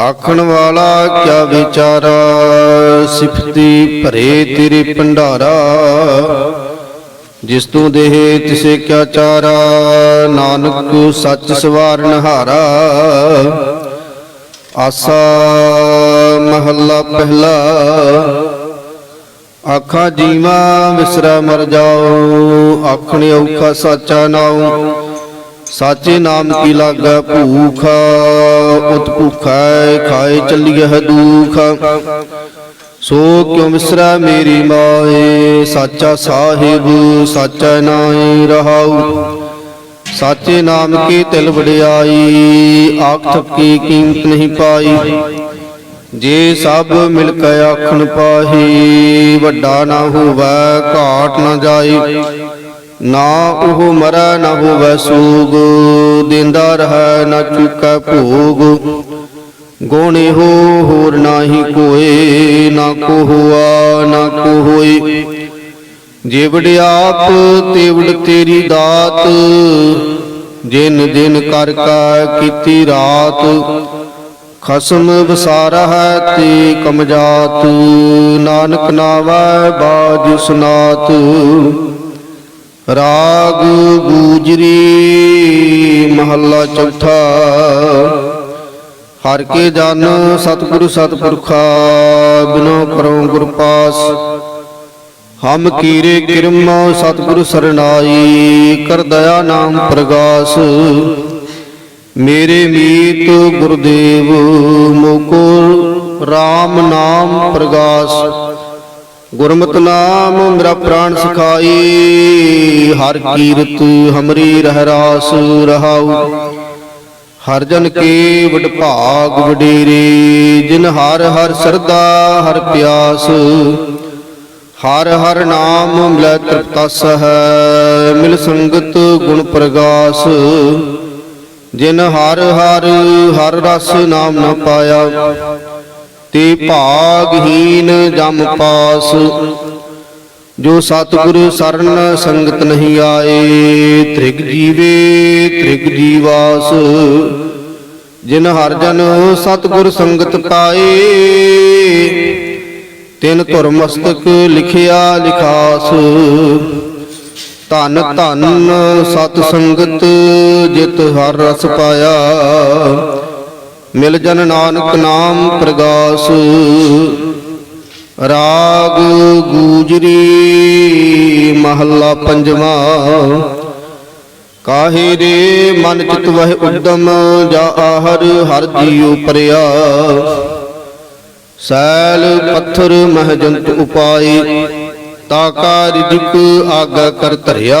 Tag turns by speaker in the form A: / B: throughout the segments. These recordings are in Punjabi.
A: ਆਖਣ ਵਾਲਾ ਕਿਆ ਵਿਚਾਰਾ? ਸਿਫਤੀ ਭਰੇ ਤੇਰੇ ਭੰਡਾਰਾ। ਜਿਸ ਤੂੰ ਦੇਹ ਤਿਸੇ ਕਿਆ ਚਾਰਾ? ਨਾਨਕ ਸੱਚ ਸਵਾਰਨ ਹਾਰਾ। ਆਸਾ ਮਹੱਲਾ ਪਹਿਲਾ। ਆਖਾਂ ਜੀਵਾ ਵਿਸਰਾ ਮਰ ਜਾਓ ਆਖਣੇ ਔਖਾ ਸਾਚਾ ਨਾਉ। ਸਾਚੇ ਨਾਮ ਕੀ ਲਾਗਾ ਭੂਖ, ਉਤ ਭੁਖੈ ਖਾਏ ਚੱਲੀਐ ਦੁਖ। ਸੋ ਕਿਉ ਵਿਸਰਾ ਮੇਰੀ ਮਾਏ, ਸਾਚਾ ਸਾਹਿਬ, ਸਾਚਾ ਨਾਏ ਰਹਾਉ। ਸਾਚੇ ਨਾਮ ਕੀ ਤਿਲ ਵਡਿਆਈ, ਆਖ ਥੱਕੀ ਕੀਮਤ ਨਹੀਂ ਪਾਈ। ਜੇ ਸਭ ਮਿਲ ਕੇ ਆਖਣ ਪਾਹੀ, ਵੱਡਾ ਨਾ ਹੋਵੇ, ਘਾਟ ਨਾ ਜਾਈ। ਨਾ ਉਹ ਮਰੈ ਨਾ ਹੋਵੇ ਸੂਗ, ਦਿੰਦਾ ਰਹੈ ਨਾ ਚੁਕੈ ਭੋਗ। ਗੋਣੇ ਹੋ ਹੋਰ ਨਾਹੀ ਕੋਏ, ਨਾ ਕੋ ਹੁਆ ਨਾ ਕੋ ਹੋਏ ਜੇ ਵਡਿਆਪ ਤੇਵੜ ਤੇਰੀ ਦਾਤ। ਜਿਨ ਦਿਨ ਕਰ ਕਾ ਕੀਤੀ ਰਾਤ। ਖਸਮ ਵਿਸਾਰਾ ਹੈ ਤੇ ਕਮਜਾਤ ਨਾਨਕ ਨਾਵੈ ਬਾਜ ਸੁਨਾਤ। ਰਾਗ ਗੂਜਰੀ ਮਹੱਲਾ ਚੌਥਾ। ਹਰ ਕੇ ਜਨ ਸਤਿਗੁਰੂ ਸਤਿਪੁਰਖਾ, ਬਿਨੋ ਕਰੋ ਗੁਰ ਪਾਸ। ਹਮ ਕੀਰੇ ਕਿਰਮ ਸਤਿਗੁਰ ਸਰਨਾਈ, ਕਰ ਦਇਆ ਨਾਮ ਪ੍ਰਗਾਸ। ਮੇਰੇ ਮੀਤ ਗੁਰਦੇਵ ਮੋਕੋ RAM ਨਾਮ ਪ੍ਰਗਾਸ। ਗੁਰਮਤਿ ਨਾਮ ਮੇਰਾ ਪ੍ਰਾਣ ਸਿਖਾਈ। ਹਰ ਕੀਰਤ ਹਮਰੀ ਰਹਿ ਰਾਸ ਰਹਾਉ। ਹਰ ਜਨ ਕੇ ਵਡ ਭਾਗ ਵਡੇਰੇ। ਜਿਨ ਹਰ ਹਰ ਸਰਦਾ ਹਰ ਪਿਆਸ। ਹਰ ਹਰ ਨਾਮ ਮਿਲੈ ਤ੍ਰਿਪਤਸ ਹੈ ਮਿਲ ਸੰਗਤ ਗੁਣ ਪ੍ਰਗਾਸ। ਜਿਨ ਹਰ ਹਰ ਹਰ ਰਸ ਨਾਮ ਨ ਪਾਇਆ। ਤੇ ਭਾਗਹੀਨ ਜਮ ਪਾਸ, ਜੋ ਸਤਿਗੁਰ ਸਰਨ ਸੰਗਤ ਨਹੀਂ ਆਏ, ਤ੍ਰਿਗ ਜੀਵੇ, ਤ੍ਰਿਗ ਜੀਵਾਸ। ਜਿਨ ਹਰ ਜਨ ਸਤਿਗੁਰ ਸੰਗਤ ਪਾਏ, ਤਿਨ ਧੁਰ ਮਸਤਕ ਲਿਖਿਆ ਲਿਖਾਸ। ਧਨ ਧਨ ਸਤ ਸੰਗਤ, ਜਿਤ ਹਰ ਰਸ ਪਾਇਆ। ਮਿਲ ਜਨ ਨਾਨਕ ਨਾਮ ਪ੍ਰਗਾਸ। ਰਾਗ ਗੂਜਰੀ ਮਹੱਲਾ ਪੰਜਵਾ। ਕਾਹੇ ਰੇ ਮਨ ਚਿਤ ਵਹਿ ਉਦਮ ਜਾ ਆਹਰ, ਹਰ ਜੀਉ ਪਰਿਆ। ਸੈਲ ਪੱਥਰ ਮਹਜੰਤ ਉਪਾਈ ਤਾਕਾ ਰਿਜਕ ਆਗਾ ਕਰ ਧਰਿਆ।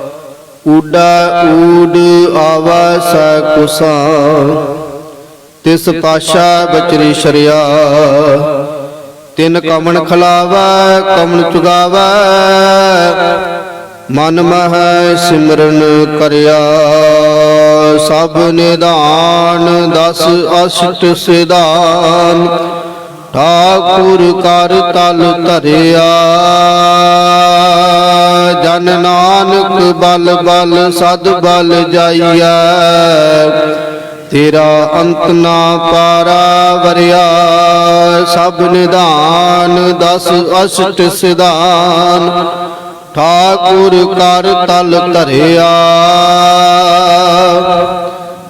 A: ਊਡਾ ਊਡ ਆਵਾ ਸੈ ਕੁਸਾ, ਤਿਸ ਪਾਸ਼ਾ ਬਚਰੀ ਸ਼ਰਿਆ। ਤਿਨ ਕਮਣ ਖਲਾਵੈ, ਕਮਣ ਚੁਗਾਵੈ, ਮਨ ਮਹਿ ਸਿਮਰਨ ਕਰਿਆ। ਸਭ ਨਿਦਾਨ, ਦਸ ਅਸ਼ਟ ਸਿਧਾਨ ਠਾਕੁਰ ਕਰ ਤਲ ਧਰਿਆ। ਬਲ ਬਲ ਸਦ ਬਲ ਜਾਈਐ। ਤੇਰਾ ਅੰਤ ਨਾ ਪਾਰਾ ਵਰਿਆ। ਸਭ ਨਿਧਾਨ ਦਸ ਅਸ਼ਟ ਸਿਧਾਨ। ਠਾਕੁਰ ਕਰ ਤਲ ਧਰਿਆ।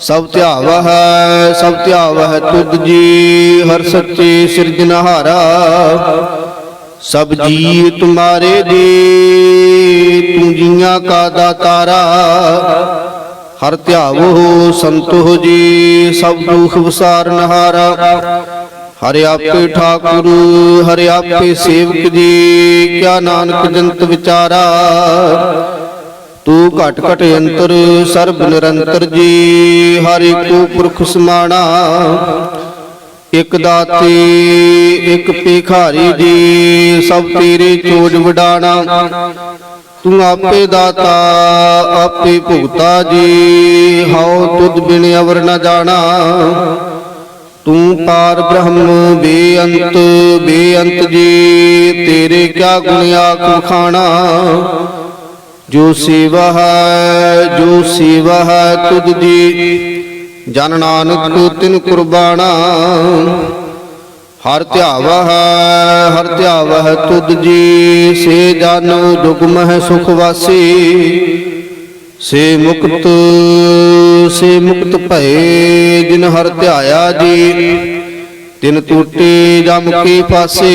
A: ਸਭ ਧਿਆਵ ਹੈ ਸਭ ਧਿਆਵ ਹੈ ਤੁਧ ਜੀ, ਹਰ ਸੱਚੇ ਸਿਰਜਨਹਾਰਾ ਸਭ ਜੀ ਤੁਮਾਰੇ ਦੇ ਤੂੰ ਜੀਆਂ ਕਾ ਦਾਤਾਰਾ। ਹਰ ਧਿਆਵੋ ਸੰਤੋ ਜੀ, ਸਭ ਦੁਖ ਵਿਸਾਰਨਹਾਰਾ ਹਰਿ ਆਪੇ ਠਾਕੁਰ, ਹਰਿ ਆਪੇ ਸੇਵਕ ਜੀ, ਕਿਆ ਨਾਨਕ ਜੰਤ ਵਿਚਾਰਾ। ਤੂੰ ਘਟ ਘਟ ਅੰਤਰ, ਸਰਬ ਨਿਰੰਤਰ ਜੀ। ਹਰ ਕੋ ਪੁਰਖ ਸਮਾਣਾ, ਇਕ ਦਾਤੀ, ਇਕ ਭਿਖਾਰੀ ਜੀ। ਸਭ ਤੇਰੇ ਚੋਜ ਵਡਾਣਾ। ਤੂੰ ਆਪੇ ਦਾਤਾ, ਆਪੇ ਭੁਗਤਾ ਜੀ। ਹਉ ਤੁਧ ਬਿਨ ਅਵਰ ਨ ਜਾਣਾ। ਤੂੰ ਪਾਰ ਬ੍ਰਹਮ, ਬੇਅੰਤ ਬੇਅੰਤ ਜੀ। ਤੇਰੇ ਕਿਆ ਗੁਣ ਆਖ ਖਾਣਾ। ਜੋ ਸੇਵਾ ਹੈ, ਜੋ ਸੇਵਾ ਹੈ ਤੁਧ ਦੀ। ਜਨ ਨਾਨਕ ਤਿਨ ਕੁਰਬਾਨਾ। ਹਰ ਧਿਆਵਾ ਹੈ, ਹਰ ਧਿਆਵਾ ਹੈ ਤੁਧ ਜੀ ਸੇ ਜਨ ਦੁਗਮ ਹੈ ਸੁਖ ਵਾਸੀ। ਸੇ ਮੁਕਤ ਸੇ ਮੁਕਤ ਭਏ ਜਿਨ ਹਰ ਧਿਆਇਆ ਜੀ। ਤਿਨ ਟੂਟੇ ਜਮ ਕੇ ਪਾਸੇ।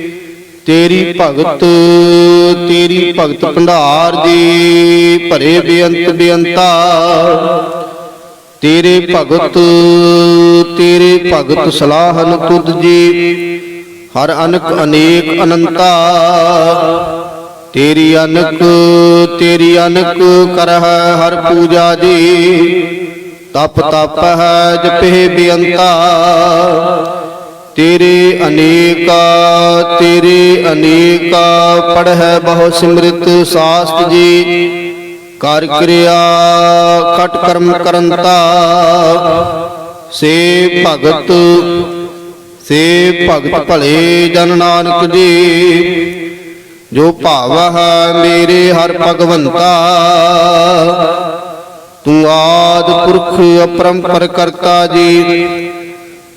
A: ਤੇਰੀ ਭਗਤ ਤੇਰੀ ਭਗਤ ਭੰਡਾਰ ਦੀ ਭਰੇ ਬੇਅੰਤ ਬੇਅੰਤਾ ਤੇਰੇ ਭਗਤ ਤੇਰੇ ਭਗਤ ਸਲਾਹਨ ਤੁਧ ਜੀ। ਹਰ ਅਨਕ ਅਨੇਕ ਅਨੰਤਾ। ਤੇਰੀ ਅਨਕ ਤੇਰੀ ਅਨਕ ਕਰਹ ਹਰ ਪੂਜਾ ਜੀ। ਤਪ ਤਪ ਹੈ ਜਪੇ ਬੇਅੰਤਾ। ਤੇਰੇ ਅਨੇਕਾ ਤੇਰੇ ਅਨੇਕਾ ਪੜ੍ਹੈ ਬਹੁ ਸਿਮਰਿਤ ਸਾਸਤ ਜੀ। ਕਰ ਕਿਰਿਆ ਖਟ ਕਰਮ ਕਰੰਤਾ। ਸੇ ਭਗਤ ਸੇ ਭਗਤ ਭਲੇ ਜਨ ਨਾਨਕ ਜੀ। ਜੋ ਭਾਵ ਮੇਰੇ ਹਰ ਭਗਵੰਤਾ। ਤੂੰ ਆਦ ਪੁਰਖ ਅਪਰੰਪਰ ਕਰਤਾ ਜੀ।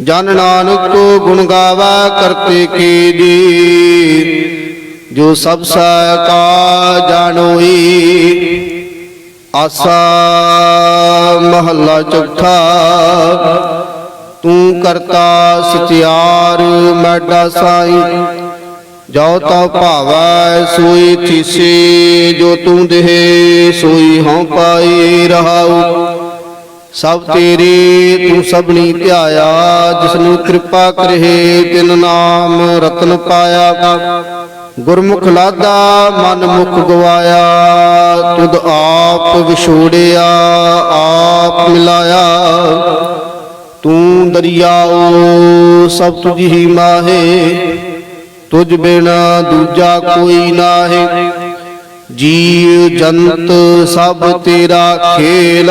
A: ਜਨ ਨਾਨਕ ਕੋ ਗੁਣ ਗਾਵਾ ਕਰਤੇ ਕੀ ਜੀ ਜੋ ਸਭ ਸੈ ਕਾ ਜਾਣੋਈ। ਆਸਾ ਮਹੱਲਾ ਚੌਥਾ, ਤੂੰ ਕਰਤਾ ਸਚਿਆਰ ਮੈਡਾ ਸਾਈ। ਜੋ ਤਾ ਭਾਵੈ ਸੋਈ ਥੀਸੇ, ਜੋ ਤੂੰ ਦੇਹ ਸੋਈ ਹਉ ਪਾਈ ਰਹਾਉ। ਸਭ ਤੇਰੇ ਤੂੰ ਸਭਨੀ ਧਿਆਇਆ, ਜਿਸਨੂੰ ਕਿਰਪਾ ਕਰੇ ਤਿਨ ਨਾਮ ਰਤਨ ਪਾਇਆ। ਗੁਰਮੁਖ ਲਾਦਾ ਮਨ ਮੁਖ ਗਵਾਇਆ, ਤੁਧ ਆਪ ਵਿਛੋੜਿਆ, ਆਪ ਮਿਲਾਇਆ। ਤੂੰ ਦਰਿਆਓ, ਸਭ ਤੁਝ ਹੀ ਮਾਹੇ, ਤੁਝ ਬਿਨਾ ਦੂਜਾ ਕੋਈ ਨਾਹੀ। ਜੀਵ ਜੰਤ ਸਭ ਤੇਰਾ ਖੇਲ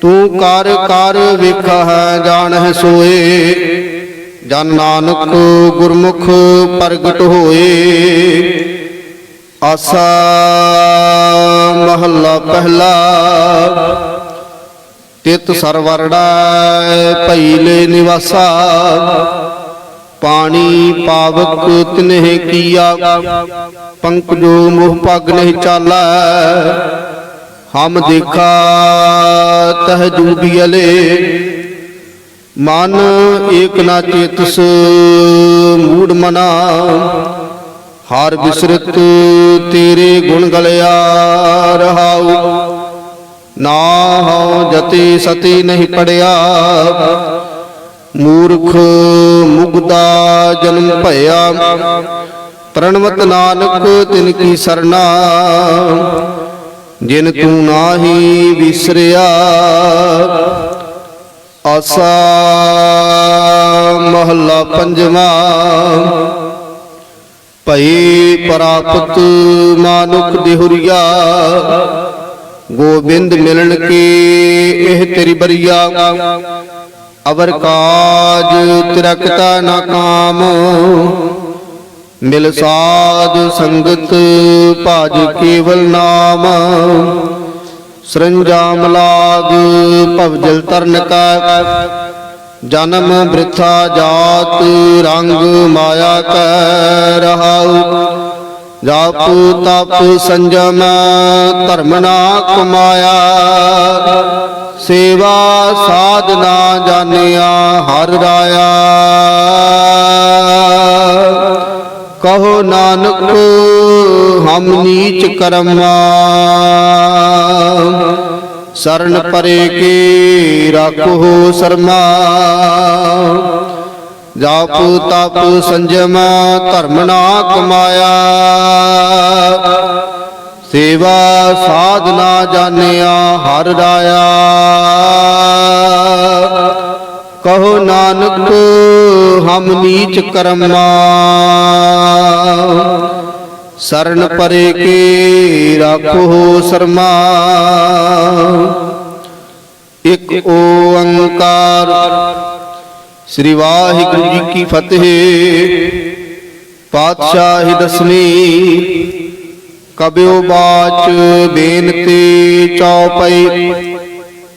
A: ਤੂੰ ਕਰ ਕਰ ਵੇਖਾ ਹੈ, ਜਾਣਹਿ ਸੋਏ। ਜਨ ਨਾਨਕ ਗੁਰਮੁਖ ਪ੍ਰਗਟ ਹੋਏ। ਆਸਾ ਮਹੱਲਾ ਪਹਿਲਾ। ਤਿਤ ਸਰਵਰੜਾ ਭਈਲੇ ਨਿਵਾਸਾ। ਪਾਣੀ ਪਾਵਕ ਤਿਨਹਿ ਕੀਆ। ਪੰਕਜੋ ਮੋਹ ਪਗ ਨਹੀਂ ਚਾਲਾ। ਹਮ ਦੇਖਾ ਤਹ ਜੂਬੀਲੇ ਮਨ ਏਕ ਨਾ ਚੇਤਸ ਮੂੜ ਮਨਾ। ਹਰ ਬਿਸਰਤ ਤੇਰੇ ਗੁਣ ਗਲਿਆ ਰਹਾਉ। ਨਾ ਹਉ ਜਤੀ ਸਤੀ ਨਹੀਂ ਪੜਿਆ। ਮੂਰਖ ਮੁਗਦਾ ਜਨਮ ਭਇਆ। ਪ੍ਰਣਵਤ ਨਾਨਕ ਤਿਨ ਕੀ ਸਰਨਾ। ਜਿਨ ਤੂੰ ਨਾਹੀ ਵਿਸਰਿਆ, ਆਸਾ ਮਹੱਲਾ ਪੰਜਵਾ। ਭਈ ਪ੍ਰਾਪਤ ਮਾਨੁਖ ਦੇਹੁਰੀਆ, ਗੋਬਿੰਦ ਮਿਲਣ ਕੇ ਇਹ ਤੇਰੀ ਬਰੀਆ। ਅਵਰ ਕਾਜ ਤਿਰਕਤਾ ਨਾ ਕਾਮ ਮਿਲ ਸਾਧ ਸੰਗਤ ਭਜ ਕੇਵਲ ਨਾਮ। ਸਰੰਜਾਮ ਲਾਗ ਭਵਜਲ ਤਰਨ ਕਾ ਜਨਮ ਬ੍ਰਿਥਾ ਜਾਤ ਰੰਗ ਮਾਇਆ ਕੈ ਰਹਾਉ ਜਾਪ ਤਪ ਸੰਜਮ ਧਰਮ ਨਾ ਕਮਾਇਆ। ਸੇਵਾ ਸਾਧਨਾ ਜਾਣਿਆ ਹਰ ਰਾਇਆ। ਕਹੋ ਨਾਨਕ, ਹਮ ਨੀਚ ਕਰਮਾ। ਸਰਨ ਪਰੇ ਕੀ ਰਾਖੋ ਸਰਮਾ। ਜਾਪ ਤਪ ਸੰਜਮ, ਧਰਮ ਨਾ ਕਮਾਇਆ। ਸੇਵਾ ਸਾਧਨਾ ਜਾਣਿਆ, ਹਰ ਰਾਇਆ। ਕਹੋ ਨਾਨਕ ਹਮ ਨੀਚ ਕਰਮਾ ਸਰਨ ਪਰੇ ਕੀ ਰਾਖੋ ਸਰਮਾ। ਇਕ ਓੰਕਾਰ ਸ੍ਰੀ ਵਾਹਿਗੁਰੂ ਜੀ ਕੀ ਫਤਿਹ। ਪਾਤਸ਼ਾਹੀ ਦਸਵੀਂ ਕਬਿਓ ਬਾਚ ਬੇਨਤੀ ਚਉਪਈ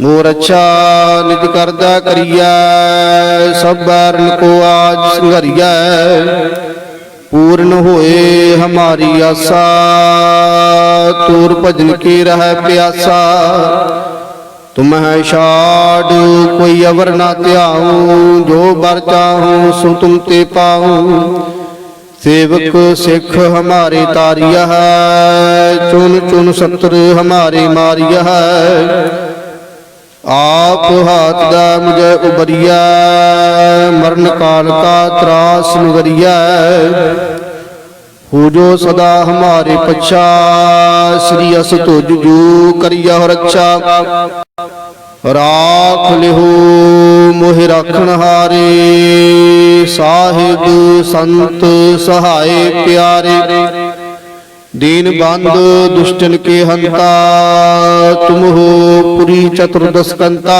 A: ਮੋਰ ਅੱਛਾ ਨਿਤ ਕਰਦਾ ਕਰੀਐ, ਸਭ ਬਰਨ ਕੋ ਆਜ ਸੰਘਰੀਐ। ਪੂਰਨ ਹੋਏ ਹਮਾਰੀ ਆਸਾ, ਤੂਰ ਭਜਨ ਕੀ ਰਹਿ ਪਿਆਸਾ। ਤੁਮਹਿ ਛਾੜ ਕੋਈ ਅਵਰ ਨਾ ਧਿਆਉ, ਜੋ ਬਰ ਚਾਹੂੰ ਸੋ ਤੁਮ ਤੇ ਪਾਉ। ਸੇਵਕ ਸਿੱਖ ਹਮਾਰੇ ਤਾਰੀਆ ਹੈ ਚੁਨ ਚੁਨ ਸਤਰ ਹਮਾਰੇ ਮਾਰੀਆ ਹੈ। ਆਪ ਹਾਥ ਦਾ ਮੁਝੇ ਉਬਰੀਆ ਮਰਨ ਕਾਲ ਕਾ ਤਰਾਸ ਨਗਰੀਆ ਹੋ ਜੋ ਸਦਾ ਹਮਾਰੇ ਪਛਾ, ਸ੍ਰੀ ਅਸ ਤੁਜ ਜੂ ਕਰਿਆ ਰੱਖਾ ਰਾਖ ਲਿਹੋ, ਮੋਹਿ ਰਾਖਣ ਹਾਰੇ, ਸਾਹਿਬ ਸੰਤ ਸਹਾਏ ਪਿਆਰੇ। ਦੀਨ ਬੰਦ ਦੁਸ਼ਟਨ ਕੇ ਹੰਤਾ ਤੁਮ ਹੋ ਪੁਰੀ ਚਤੁਰਦਸ ਕੰਤਾ।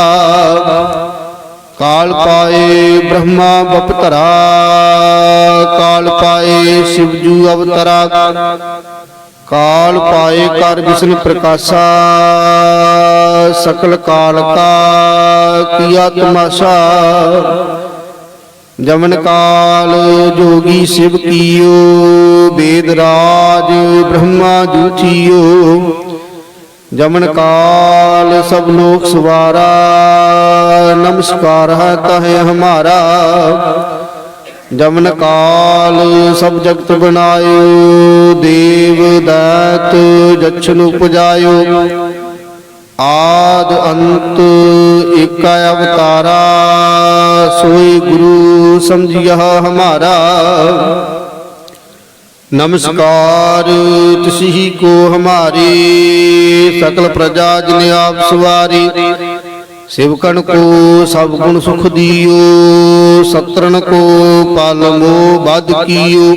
A: ਕਾਲ ਪਾਏ ਬ੍ਰਹਮਾ ਬਪਤਰਾ ਕਾਲ ਪਾਏ ਸ਼ਿਵਜੂ ਅਵਤਰਾ। ਕਾਲ ਪਾਏ ਕਰ ਵਿਸ਼ਨ ਪ੍ਰਕਾਸ਼ਾ ਸਕਲ ਕਾਲ ਕਾ ਕੀਆ ਤਮਾਸ਼ਾ ਜਮਨ ਕਾਲ ਜੋਗੀ ਸਿਵ ਕੀਓ, ਵੇਦ ਰਾਜ ਬ੍ਰਹਮਾ ਜੂਠਿਓ ਜਮਨ ਕਾਲ ਸਭ ਲੋਕ ਸਵਾਰਾ, ਨਮਸਕਾਰ ਹੈ ਤਹਿ ਹਮਾਰਾ। ਜਮਨ ਕਾਲ ਸਭ ਜਗਤ ਬਣਾਇਓ, ਦੇਵ ਦਾਤ ਜਛਨ ਉਪਜਾਇਓ। ਆਦ ਅੰਤ ਏਕਾ ਅਵਤਾਰਾ, ਸੋਈ ਗੁਰੂ ਸਮਝਿਆ ਹਮਾਰਾ। ਨਮਸਕਾਰ ਤਿਸਹੀ ਕੋ ਹਮਾਰੀ, ਸਕਲ ਪ੍ਰਜਾ ਜਿਨ ਆਪ ਸਵਾਰੀ। ਸਿਵਕਣ ਕੋ ਸਭ ਗੁਣ ਸੁਖ ਦਿਓ ਸਤਰਨ ਕੋ ਪਲ ਮੋ ਬਦ ਕੀਓ।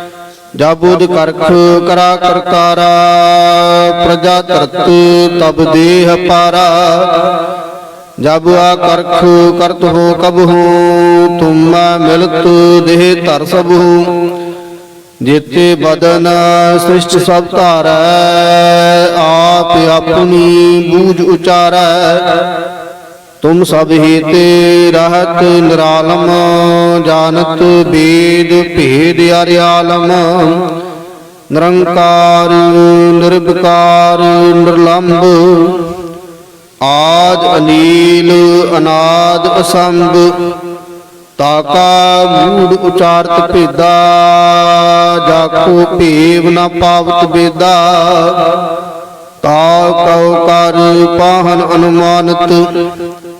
A: ਜਾਬੂਦ ਕਰਖ ਕਰਾ ਕਰਤਾਰਾ ਪ੍ਰਜਾ ਧਰਤ ਤਬ ਦੇਹ ਪਾਰਾ। ਜਬ ਆ ਕਰਖ ਕਰਤ ਹੋ ਕਬ ਹੋ ਤੁਮ ਮਿਲਤ ਦੇਹ ਧਰ ਸਭ। ਹੋ ਜੇਤੇ ਬਦਨ ਸ੍ਰਿਸ਼ਟ ਸਭ ਧਾਰੈ, ਆਪ ਆਪਣੀ ਬੂਝ ਉਚਾਰੈ। ਤੁਮ ਸਭ ਹੀਤੇ ਰਹਤ ਨਿਰਾਲਮ, ਜਾਣਤ ਵੇਦ ਭੇਦ ਅਰਿਆਲਮ। ਨਿਰੰਕਾਰ ਨਿਰਭਕਾਰ ਨਿਰਲੰਭ ਆਦ ਅਨੀਲ, ਅਨਾਦ ਅਸੰਭ। ਤਾਕਾ ਮੂੜ ਉਚਾਰਤ ਭੇਦਾ ਜਾਖੋ ਭੇਵ ਨਾ ਪਾਵਤ ਬੇਦਾ। ਤਾ ਕਉ ਕਰ ਪਾਹਨ ਅਨੁਮਾਨਤ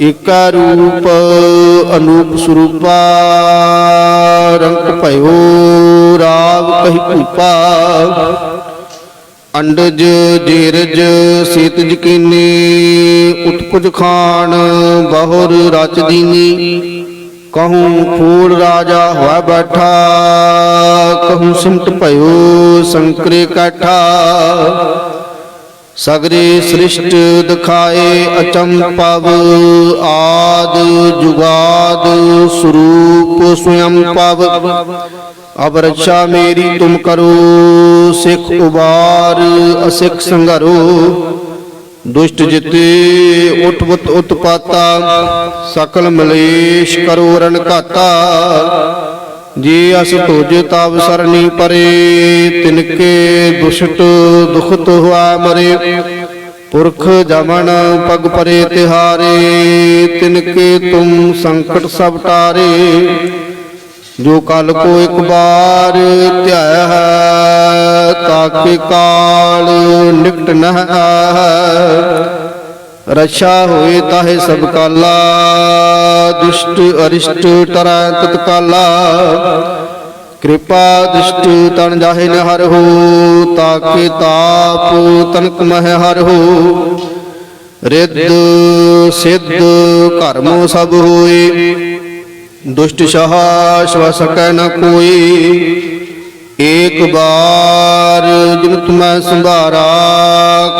A: ਏਕਾ ਰੂਪ ਅਨੂਪ ਸਰੂਪਾ, ਰੰਗ ਭਇਓ ਰਾਵ ਕਹੀ ਭੂਪਾ। ਅੰਡਜ, ਜੀਰਜ, ਸੀਤ ਜਕੀਨੀ, ਉਤਪੁਜ ਖਾਨ, ਬਹੁਰ ਰਚ ਦੀਨੀ। ਕਹੂੰ ਫੂਲ ਰਾਜਾ ਹੋਇ ਬੈਠਾ, ਕਹੂੰ ਸਿਮਟ ਭਇਓ ਸੰਕਰੇ ਕਾਠਾ। ਸਗਰੇ ਸ੍ਰਿਸ਼ਟ ਦਿਖਾਏ ਅਚੰਪਵ ਆਦ ਜੁਗਾਦ ਸਰੂਪ ਸਵਯੰ ਪਵ। ਅਬ ਰੱਛਾ ਮੇਰੀ ਤੁਮ ਕਰੋ, ਸਿੱਖ ਉਬਾਰ ਅਸਿੱਖ ਸੰਗਰੋ ਦੁਸ਼ਟ ਜਿਤੇ ਉਠਵਤ ਉਤਪਾਤਾ, ਸਕਲ ਮਲੇਸ਼ ਕਰੋ ਰਨ ਘਾਤਾ। ਜੇ ਅਸ ਤੁਜ ਤਬ ਸਰਨੀ ਪਰੇ, ਤਿਨਕੇ ਦੁਸ਼ਟ ਦੁਖਤ ਹੋਆ ਮਰੇ। ਪੁਰਖ ਜਮਨ ਪਗ ਪਰੇ ਤਿਹਾਰੇ, ਤਿਨਕੇ ਤੁਮ ਸੰਕਟ ਸਭ ਟਾਰੇ। ਜੋ ਕਲ ਕੋ ਇੱਕ ਬਾਰ ਧਿਆਇਆ ਹੈ ਤਾਕੇ ਕਾਲ ਨਿਕਟ ਨਹ ਆਹੈ ਰਛਾ ਹੋਏ ਤਾਹੇ ਸਭ ਕਾਲਾ, ਦੁਸ਼ਟ ਅਰਿਸ਼ਟ ਤਰੈ ਤਤਕਾਲਾ। ਕਿਰਪਾ ਦੁਸ਼ਟ ਤਨ ਜਾਹੇ ਨ ਹੋ, ਤਾਕੇ ਤਾਪ ਤਨਕ ਮਹਿ ਹਰ ਹੋ। ਰਿੱਧ ਸਿੱਧ ਕਰਮੋ ਸਭ ਹੋਏ, ਦੁਸ਼ਟ ਸ਼ਾਹ ਸਵ ਨ ਕੋਈ। ਏਕ ਬਾਰ ਜਿਨ ਮੈਂ ਸੰਭਾਰਾ,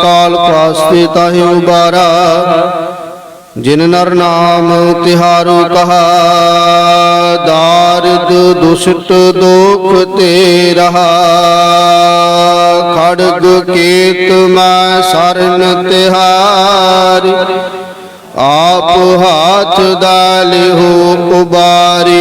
A: ਕਾਲ ਪਾਸਤੇ ਤਾਹਿ ਉਬਾਰਾ। ਜਿਨ ਨਰ ਨਾਮ ਤਿਹਾਰੋ ਕਹਾ, ਦਾਰਿਦ ਦੁਸ਼ਟ ਦੋਖ ਤੇ ਰਹਾ। ਖੜਗ ਕੇਤ ਮੈਂ ਸਰਨ ਤਿਹਾਰੀ, ਆਪ ਹਾਥ ਦਾਲਿਓ ਉਬਾਰੀ।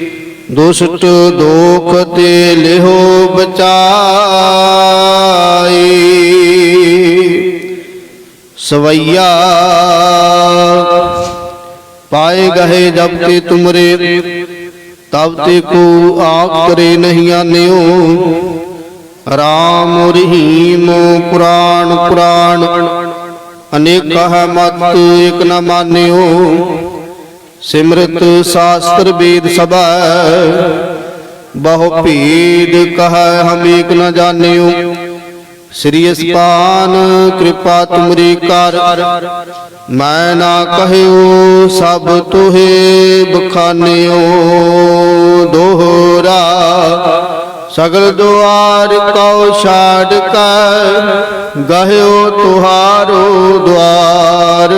A: ਦੁਸ਼ਟ ਦੋਖ ਤੇ ਲਿਹੋ ਬਚਾਈ। ਸਵਈਆ ਪਾਏ ਗਏ ਜਬ ਤੇ ਤੁਮਰੇ, ਤਬ ਤੇ ਕੋ ਆਖ ਕਰੇ ਨਹੀਂ ਆਨਿਓ ਰਾਮ ਰਹੀਮ ਪੁਰਾਣ ਪੁਰਾਣ, ਅਨੇਕ ਹੈ ਮਤ ਇਕ ਨ ਮਾਨਿਓ। ਸਿਮਰਤ ਸ਼ਾਸਤਰ ਵੇਦ ਸਭਾ, ਬਹੁ ਭੀਦ ਕਹੈ ਹਮ ਏਕ ਨ ਜਾਣਿਓ। ਸ੍ਰੀ ਅਸਪਾਨ ਕਿਰਪਾ ਤੁਮਰੀ ਕਰ, ਮੈਂ ਨਾ ਕਹਿਓ ਸਭ ਤੁਹੇ ਬਖਾਨਿਓ। ਦੋਹਰਾ, ਸਗਲ ਦੁਆਰ ਕਉ ਛਾੜ ਕੈ, ਗਹਿਓ ਤੁਹਾਰੋ ਦੁਆਰ।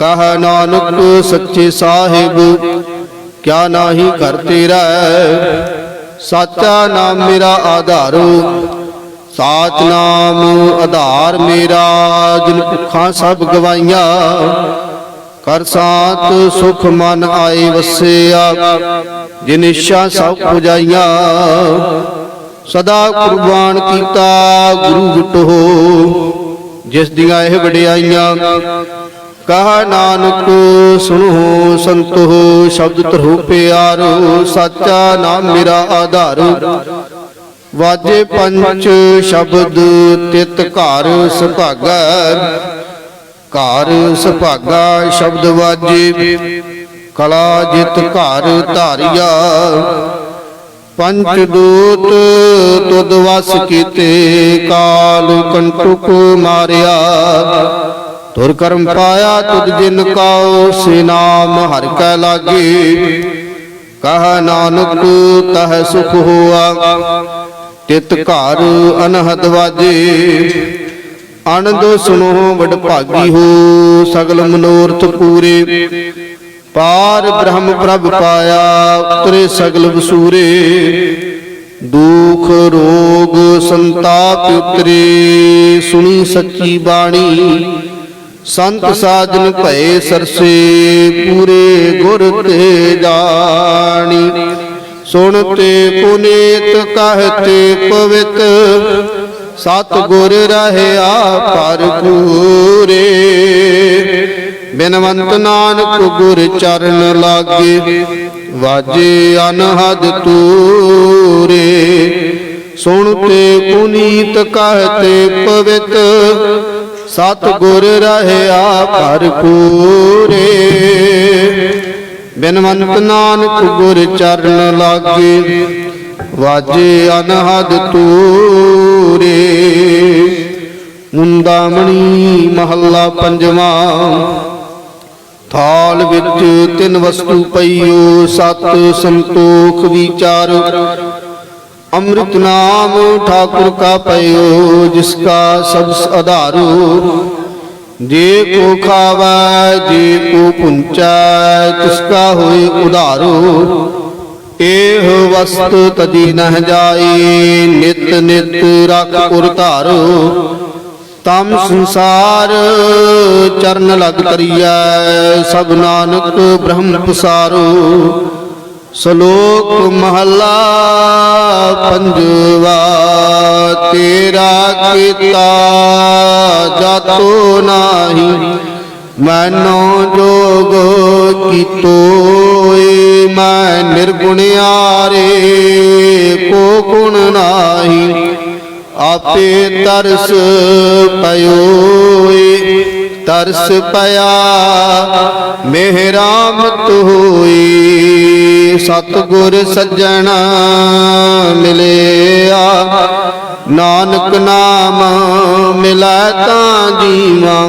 A: ਕਹ ਨਾਨਕ ਸੱਚੇ ਸਾਹਿਬ, ਕਿਆ ਨਾਹੀ ਕਰ ਤੇਰਾ ਸਾਚਾ ਨਾਮ ਮੇਰਾ ਆਧਾਰੋ, ਸਾਚ ਨਾਮ ਆਧਾਰ ਮੇਰਾ, ਜਿਨ ਭੁੱਖਾਂ ਸਭ ਗਵਾਈਆਂ। ਕਰ ਸਾਤ ਸੁਖ ਮਨ ਆਏ ਵਸਿਆ, ਜਿਨ ਇੱਛਾ ਸਭ ਪੁਜਾਈਆਂ। ਸਦਾ ਕੁਰਬਾਨ ਕੀਤਾ ਗੁਰੂ ਵਿਟੋ ਜਿਸ ਦੀਆਂ ਇਹ ਵਡਿਆਈਆਂ ਕਹਾ ਨਾਨਕ, ਸੁਣੋ ਸੰਤੋ, ਸ਼ਬਦ ਤਰੋ ਪਿਆਰੋ, ਸਾਚਾ ਨਾਮ ਮੇਰਾ ਆਧਾਰ। ਵਾਜੇ ਪੰਚ ਸ਼ਬਦ ਤਿਤ ਘਰ ਸੁਭਾਗਾ ਘਰ ਸੁਭਾਗਾ ਸ਼ਬਦ ਵਾਜੇ। ਕਲਾ ਜਿਤ ਘਰ ਧਾਰਿਆ, ਪੰਚ ਦੂਤ ਤੁਧ ਵਸ ਕੀਤੇ, ਕਾਲ ਕੰਟੁਕ ਮਾਰਿਆ। ਤੁਰ ਕਰਮ ਪਾਇਆ ਤੁਧ ਜਿਨ ਕਾਉ ਸੇ ਨਾਮ ਹਰਿ ਕੈ ਲਾਗੇ। ਕਹ ਨਾਨਕ ਤਹ ਸੁਖ ਹੋਆ, ਤਿਤ ਘਰ ਅਨਹਦ ਵਾਜੇ। ਆਨੰਦ ਸੁਨੋ ਵਡ ਭਾਗੀ ਹੋ ਸਗਲ ਮਨੋਰਥ ਪੂਰੇ। ਪਾਰ ਬ੍ਰਹਮ ਪ੍ਰਭ ਪਾਇਆ ਉਤਰੇ ਸਗਲ ਵਸੂਰੇ। ਦੁਖ ਰੋਗ ਸੰਤਾਪ ਉਤਰੇ, ਸੁਣੀ ਸੱਚੀ ਬਾਣੀ। ਸੰਤ ਸਾਜਨ ਭਏ ਸਰਸੇ ਪੂਰੇ ਗੁਰ ਤੇ ਜਾਣੀ। ਸੁਣ ਤੇ ਪੁਨੀਤ ਕਹਤੇ ਪਵਿੱਤ। ਸਤ ਗੁਰ ਰਹਿਆ ਭਰਪੂਰੇ ਬਿਨਵੰਤ ਨਾਨਕ ਗੁਰ ਚਰਨ ਲਾਗੇ। ਵਾਜੇ ਅਨਹਦ ਤੂਰੇ। ਸੁਣ ਤੇ ਪੁਨੀਤ ਕਹਤੇ ਪਵਿੱਤ। ਸਤ ਗੁਰ ਰਹਿਆ ਭਰਪੂਰੇ ਬਿਨਵੰਤ ਨਾਨਕ ਗੁਰ ਚਰਨ ਲਾਗੇ, ਵਾਜੇ ਅਨਹਦ ਤੂਰੇ। ਮੁੰਦਾਮਣੀ ਮਹੱਲਾ ਪੰਜਵਾਂ, ਥਾਲ ਵਿੱਚ ਤਿੰਨ ਵਸਤੂ ਪਈਓ, ਸਤ ਸੰਤੋਖ ਵਿਚਾਰ ਅੰਮ੍ਰਿਤ ਨਾਮ ਠਾਕੁਰ ਕਾ ਪਇਓ, ਜਿਸ ਕਾ ਸਭ ਆਧਾਰੋ ਜੇ ਕੋ ਖਾਵੈ, ਜੇ ਕੋ ਪੁੰਚੈ, ਤਿਸ ਕਾ ਹੋਏ ਉਧਾਰੋ। ਇਹ ਵਸਤ ਤਦੀ ਨਹ ਜਾਏ ਨਿਤ ਨਿਤ ਰਖ ਉਰ ਧਾਰੋ। ਤਮ ਸੰਸਾਰ ਚਰਨ ਲਗ ਕਰੀਐ ਸਭ ਨਾਨਕ ਬ੍ਰਹਮ ਪਸਾਰੋ। ਸ਼ਲੋਕ ਮਹਲਾ ਪੰਜਵਾ, ਤੇਰਾ ਕੀਤਾ ਜਾਤੋ ਨਾਹੀ, ਮੈਨੋ ਜੋਗ ਕੀਤੋਏ, ਮੈਂ ਨਿਰਗੁਣਿਆਰੇ ਕੋ ਗੁਣ ਨਾਹੀ, ਆਪੇ ਤਰਸ ਪਇਓਏ। ਤਰਸ ਪਿਆ ਮਿਹਰਾਮਤ ਹੋਈ ਸਤਗੁਰ ਸੱਜਣ ਮਿਲਿਆ। ਨਾਨਕ ਨਾਮ ਮਿਲੈ ਤਾਂ ਜੀਵਾਂ